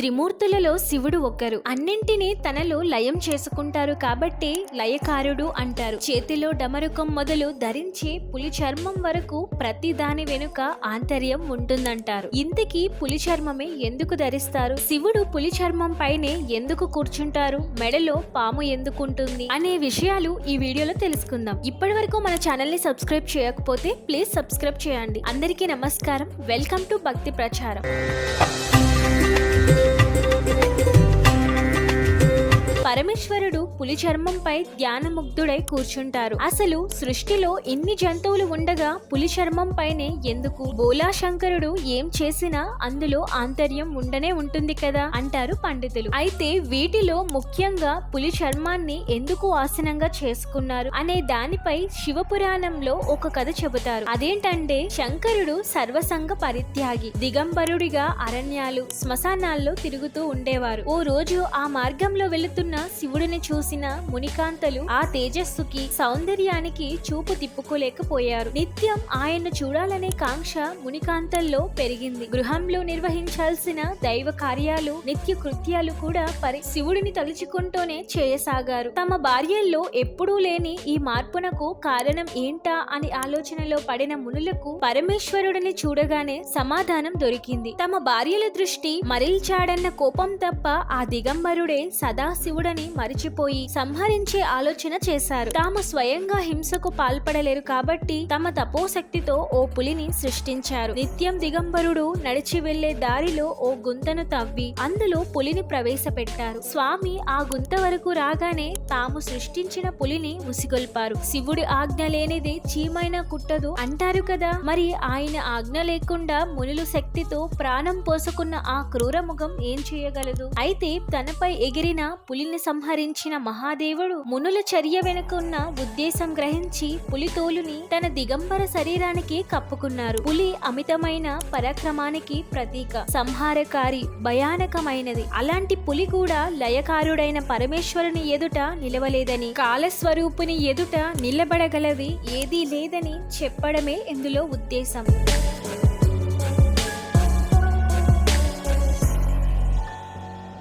త్రిమూర్తులలో శివుడు ఒకరు అన్నింటినీ తనలో లయం చేసుకుంటారు కాబట్టి లయకారుడు అంటారు. చేతిలో డమరుకం మొదలు ధరించే పులి చర్మం వరకు ప్రతి దాని వెనుక ఆంతర్యం ఉంటుందంటారు. ఇంతకీ పులి చర్మమే ఎందుకు ధరిస్తారు? శివుడు పులి చర్మం పైనే ఎందుకు కూర్చుంటారు? మెడలో పాము ఎందుకుంటుంది? అనే విషయాలు ఈ వీడియోలో తెలుసుకుందాం. ఇప్పటి వరకు మన ఛానల్ని సబ్స్క్రైబ్ చేయకపోతే ప్లీజ్ సబ్స్క్రైబ్ చేయండి. అందరికీ నమస్కారం. వెల్కమ్ టు భక్తి ప్రచారం. పరమేశ్వరుడు పులి చర్మంపై ధ్యానముగ్ధుడై కూర్చుంటారు. అసలు సృష్టిలో ఇన్ని జంతువులు ఉండగా పులి చర్మంపైనే ఎందుకు బోలా శంకరుడు ఏం చేసినా అందులో ఆంతర్యం ఉండనే ఉంటుంది కదా? అంటారు పండితులు. అయితే వీటిలో ముఖ్యంగా పులి చర్మాన్ని ఎందుకు ఆసనంగా చేసుకున్నారు అనే దానిపై శివపురాణంలో ఒక కథ చెబుతారు. అదేంటంటే శంకరుడు సర్వసంగ పరిత్యాగి దిగంబరుడిగా అరణ్యాలు శ్మశానాల్లో తిరుగుతూ ఉండేవారు. ఓ రోజు ఆ మార్గంలో వెళుతున్న శివుడిని చూసిన మునికాంతలు ఆ తేజస్సుకి సౌందర్యానికి చూపు తిప్పుకోలేకపోయారు. నిత్యం ఆయన్ను చూడాలనే కాంక్ష మునికాంతల్లో పెరిగింది. గృహంలో నిర్వహించాల్సిన దైవ కార్యాలు నిత్య కృత్యాలు కూడా పరి శివుడిని తలుచుకుంటూనే చేయసాగారు. తమ భార్యల్లో ఎప్పుడూ లేని ఈ మార్పునకు కారణం ఏంటా అని ఆలోచనలో పడిన మునులకు పరమేశ్వరుడిని చూడగానే సమాధానం దొరికింది. తమ భార్యల దృష్టి మరిల్చాడన్న కోపం తప్ప ఆ దిగంబరుడే సదాశివుడని మరిచిపోయి సంహరించే ఆలోచన చేశారు. తాము స్వయంగా హింసకు పాల్పడలేరు కాబట్టి తమ తపోశక్తితో ఓ పులిని సృష్టించారు. నిత్యం దిగంబరుడు నడిచి వెళ్ళే దారిలో ఓ గుంతను తవ్వి అందులో పులిని ప్రవేశపెట్టారు. స్వామి ఆ గుంత వరకు రాగానే తాము సృష్టించిన పులిని ఉసిగొల్పారు శివుడి ఆజ్ఞ లేనిది చీమైనా కుట్టదు అంటారు కదా. మరి ఆయన ఆజ్ఞ లేకుండా మునులు శక్తితో ప్రాణం పోసుకున్న ఆ క్రూర ముఖం ఏం చేయగలదు? అయితే తనపై ఎగిరిన పులిని సంహరించిన మహాదేవుడు మునుల చర్య వెనుకున్న ఉద్దేశం గ్రహించి పులి తోలుని తన దిగంబర శరీరానికి కప్పుకున్నారు. పులి అమితమైన పరాక్రమానికి ప్రతీక. సంహారకారి భయానకమైనది. అలాంటి పులి కూడా లయకారుడైన పరమేశ్వరుని ఎదుట నిలవలేదని కాలస్వరూపుని ఎదుట నిలబడగలది ఏదీ లేదని చెప్పడమే ఇందులో ఉద్దేశం.